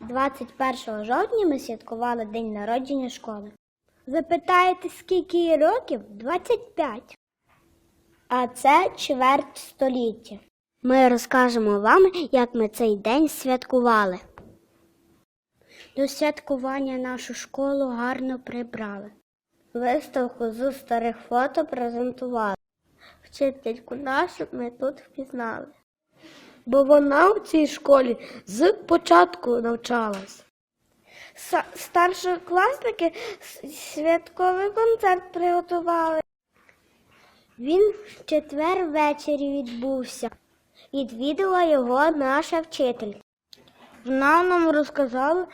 21 жовтня ми святкували день народження школи. Запитаєте, скільки їй років? 25. А це чверть століття. Ми розкажемо вам, як ми цей день святкували. До святкування нашу школу гарно прибрали. Виставку з старих фото презентували. Вчительку нашу ми тут впізнали. Бо вона в цій школі з початку навчалась. Старшокласники святковий концерт приготували. Він в четвер ввечері відбувся. Відвідала його наша вчителька. Вона нам розказала,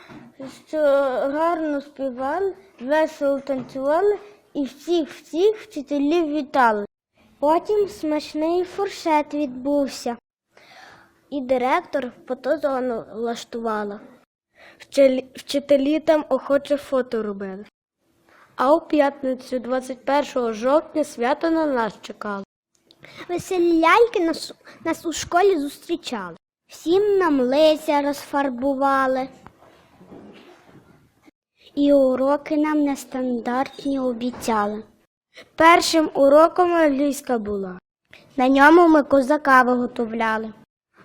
що гарно співали, весело танцювали і всіх-всіх вчителів вітали. Потім смачний фуршет відбувся. І директор фотозону влаштувала. Вчителі там охоче фото робили. А у п'ятницю, 21 жовтня, свято на нас чекало. Веселі нас, нас у школі зустрічали. Всім нам лиця розфарбували. І уроки нам нестандартні обіцяли. Першим уроком англійська була. На ньому ми козака виготовляли.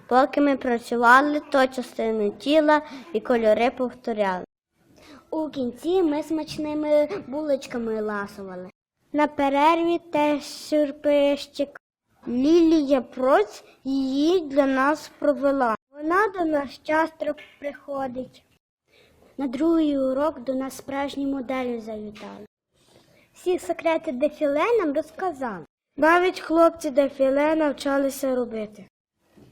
Поки ми працювали, то частини тіла і кольори повторяли. У кінці ми смачними булочками ласували. На перерві теж сюрпризчик. Лілія Проць її для нас провела. Вона до нас часто приходить. На другий урок до нас справжні моделі завітали. Всі секрети дефіле нам розказали. Навіть хлопці дефіле навчалися робити.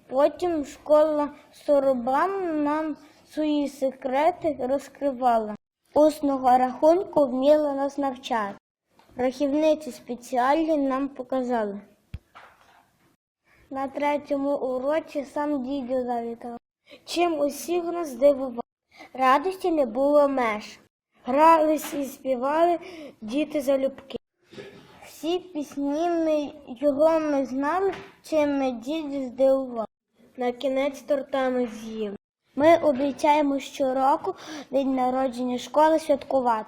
Потім школа Соробан нам свої секрети розкривала. Усного рахунку вміла нас навчати. Рахівниці спеціальні нам показали. На третьому уроці сам дідьо завітав. Чим усіх нас здивував. Радості не було меж. Грались і співали діти залюбки. Всі пісні ми, його ми знали, чим ми дідю здивували. На кінець тортами з'їв. Ми обіцяємо щороку день народження школи святкувати.